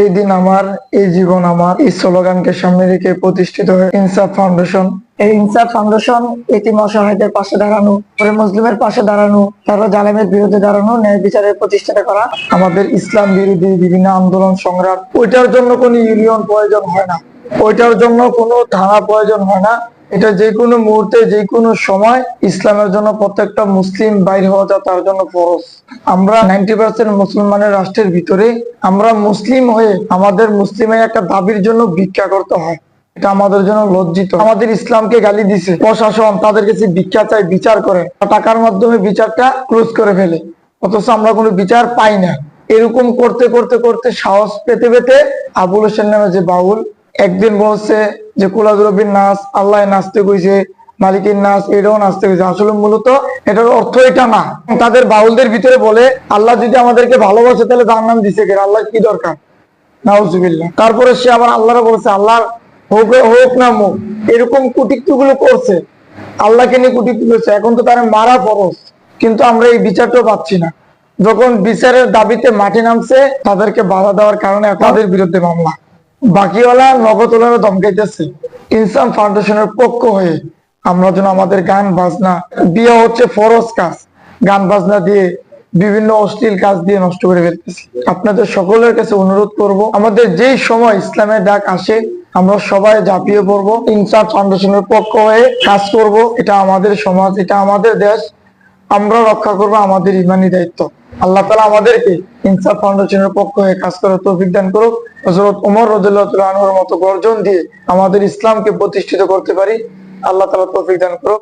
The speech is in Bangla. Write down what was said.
এই দিন আমার, এই জীবন আমার, এই স্লোগানকে সামনে রেখে প্রতিষ্ঠিত হয় ইনসাফ ফাউন্ডেশন। এই ইনসাফ ফাউন্ডেশন এতিম অসহায়দের পাশে দাঁড়ানো, পরে মুসলিমের পাশে দাঁড়ানো তারা জালেমের বিরুদ্ধে দাঁড়ানো, ন্যায় বিচারের প্রতিষ্ঠাতা করা, আমাদের ইসলাম বিরোধী বিভিন্ন আন্দোলন সংগ্রাম। ওইটার জন্য কোনো ইউনিয়ন প্রয়োজন হয় না। ওইটার জন্য কোনো থানা প্রয়োজন হয় না। এটা যে কোনো মুহূর্তে যে কোনো সময় ইসলামের জন্য প্রত্যেকটা মুসলিম বাইর হওয়া যা তার জন্য ফরজ। আমরা নাইনটি পার্সেন্ট মুসলমানের রাষ্ট্রের ভিতরে, আমরা মুসলিম হয়ে আমাদের মুসলিমের একটা দাবির জন্য ভিক্ষা করতে হয়। এটা আমাদের জন্য লজ্জিত। আমাদের ইসলামকে গালি দিছে। প্রশাসন তাদের কাছে ভিক্ষা চাই বিচার করে। টাকার মাধ্যমে বিচারটা ক্লোজ করে ফেলে। অথচ আমরা কোনো বিচার পাই না। এরকম করতে করতে করতে সাহস পেতে পেতে আবুল হোসেন নামে যে বাউল একদিন বলছে যে কুলাদুরবির নাচ আল্লাহ নাচতে কইছে, মালিকের নাচ এটাও নাচতে কইছে। আসলে মূলত এটার অর্থ এটা না। তাদের বাউলদের ভিতরে বলে, আল্লাহ যদি আমাদেরকে ভালোবাসে, তাহলে তার নাম দিছে কে আল্লাহ কি দরকার? তারপরে সে আবার আল্লাহরা বলেছে আল্লাহ হোক হোক না মুখ, এরকম কুটিক্তগুলো করছে। আল্লাহকে নিয়ে কুটিক্ত করছে এখন তো তারা মারা ফরজ। কিন্তু আমরা এই বিচারটাও পাচ্ছি না। যখন বিচারের দাবিতে মাঠে নামছে, তাদেরকে বাধা দেওয়ার কারণে তাদের বিরুদ্ধে মামলা। বাকিওয়ালা নগদওয়ালারা ধমকাইতেছে ইনসান ফাউন্ডেশনের পক্ষ হয়ে আমরা যেন আমাদের গান বাজনা, বিয়ে হচ্ছে ফরজ কাজ। গান বাজনা দিয়ে বিভিন্ন অশ্লীল কাজ দিয়ে নষ্ট করে ফেলতেছি। আপনাদের সকলের কাছে অনুরোধ করব, আমাদের যেই সময় ইসলামের ডাক আসে, আমরা সবাই ঝাঁপিয়ে পড়ব। ইনসাফ ফাউন্ডেশনের পক্ষ হয়ে কাজ করব। এটা আমাদের সমাজ, এটা আমাদের দেশ। আমরা রক্ষা করব আমাদের ইমানি দায়িত্ব। আল্লাহ তালা আমাদেরকে ইনসাফ ফাউন্ডেশনের পক্ষ হয়ে কাজ করার তৌফিক দান করুক। হজরত ওমর রদুল্লাহ মতো গর্জন দিয়ে আমাদের ইসলামকে প্রতিষ্ঠিত করতে পারি। আল্লাহ তালা তৌফিক দান করুক।